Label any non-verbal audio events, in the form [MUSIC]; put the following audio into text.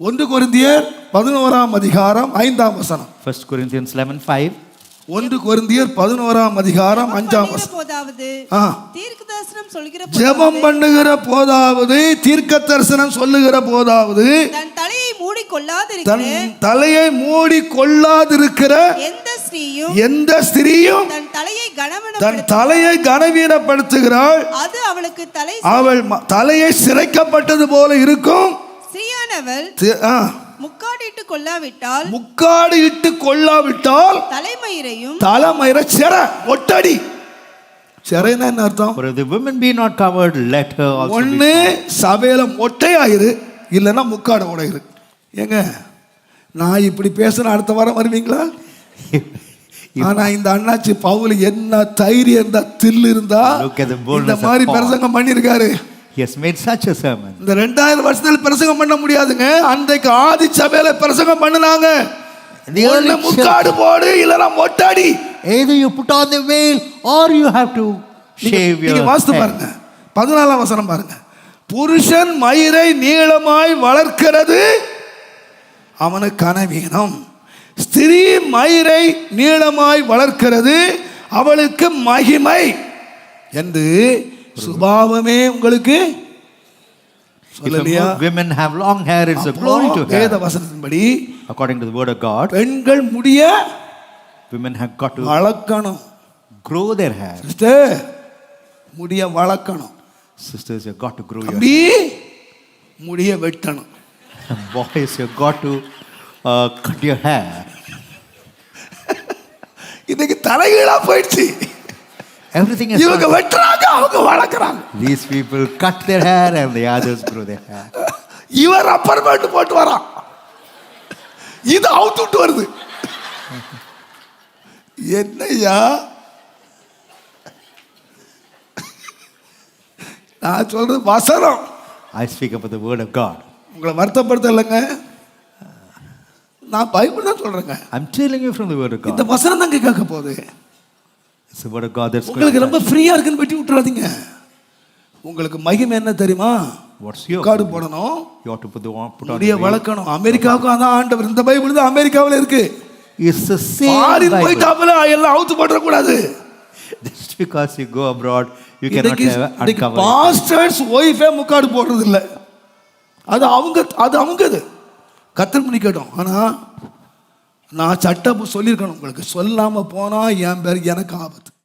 ஒன்று கொரிந்தியர் பதினோராம் அதிகாரம் ஐந்தாம் வசனம். 1 Corinthians 11 5. ஒன்று கொரிந்தியர் பதினோராம் அதிகாரம் அஞ்சாம் வசனம். போதாவது? தீர்க்க தரிசனம் சொல்கிற ஜெபம் பண்ணுகிற போதாவது தீர்க்க தரிசனம் சொல்லுகிற போதாவது. தன் தலையை மூடி தன் கொள்ளாதிருக்கிற தலையை மூடி கொள்ளாதிருக்கிற எந்த ஸ்திரீயும் எந்த ஸ்திரீயும் தன் தலையை தன் கனவன தலையை கனவீனப்படுத்துகிறாள். அது அவளுக்கு தலை அவள் தலையை சிரைக்கப்பட்டது போல இருக்கும். ஸ்திரீயானவள் தி- ஆ, முக்காடிட்டு கொள்ளாவிட்டால் முக்காடு இட்டு கொள்ளாவிட்டால் தலைமயிரையும் தலைமயிர சிற ஒட்டடி. சிறைன்னா என்ன அர்த்தம்? The women be not covered, let her also ஒண்ணு be சபையில மொட்டையாயிரு இல்லைன்னா முக்காடு உடையிரு. ஏங்க நான் இப்படி பேசுன அடுத்த வாரம் வருவீங்களா. [LAUGHS] ஆனா இந்த அண்ணாச்சி பவுல் என்ன தைரியம் இருந்தா தில்லு இருந்தா இந்த மாதிரி. பிரசங்கம் பண்ணியிருக்காரு. He has made such a sermon. இந்த ரெண்டாயிரம் வருஷத்துல பிரசங்கம் பண்ண முடியாதுங்க. அன்றைக்கு ஆதி சபையில பிரசங்கம் பண்ணுனாங்க. Early முக்காடு போடு இல்லைன்னா மொட்டாடி. Either you put on the veil or you have to shave நீங்க your வாசித்து head. பாருங்க. பதினாலாம் வசனம் பாருங்க. புருஷன் மயிரை நீளமாய் வளர்க்கிறது அவனுக்கு கனவீனம். ஸ்திரீ மயிரை நீளமாய் வளர்க்கிறது அவளுக்கு மகிமை. என்று சுபாவமே உங்களுக்கு சொல்லலையா women have long hair, it's a glory to அப்போ வேத her. வசனத்தின்படி According to the word of God, பெண்கள் முடிய women have got to வளர்க்கணும் grow their hair. சிஸ்டர் முடிய வளர்க்கணும் Sisters, you've got to grow your தம்பி முடிய வெட்டணும் hair. Boys, you've got to uh, cut your hair. இன்னைக்கு தலைகீழா போயிடுச்சு Everything is இவங்க வெட்டுறாங்க அவங்க வளர்க்குறாங்க. These people cut their hair and the others grow their hair. இவர் அப்பர்மெண்ட் போட்டு வரான். இது அவுத்து விட்டு வருது. என்னய்யா? நான் சொல்றது வசனம். I speak about the word of God. உங்களை வருத்தப்படுத்த இல்லைங்க நான் பைபிள் தான் சொல்றேங்க. I'm telling you from the word of இந்த God. வசனம் தாங்க கேட்க போகுது. உங்களுக்கு ரொம்ப ஃப்ரீயா இருக்குன்னு வெட்டி விட்டுறாதீங்க. உங்களுக்கு மகிமை என்ன தெரியுமா? காடு போடணும். முடிய. வளர்க்கணும். அமெரிக்காவுக்கும் அதான் ஆண்டவர். இந்த பைபிள் தான் அமெரிக்காவில் இருக்கு. Bible. போயிட்டாப்புல எல்லாம் அவுத்து போட்டுறக்கூடாது. Just because you go abroad, you cannot இன்னைக்கு have இன்னைக்கு uncover. it. பாஸ்டர்ஸ் ஒய்ஃபே முக்காடு போடுறது இல்ல அது அவங்க அது அவங்க இது கத்தல் பண்ணி கேட்டோம். ஆனா நான் சட்டம் சொல்லியிருக்கணும் உங்களுக்கு. சொல்லாமல் போனால் என் பேர் எனக்கு ஆபத்து.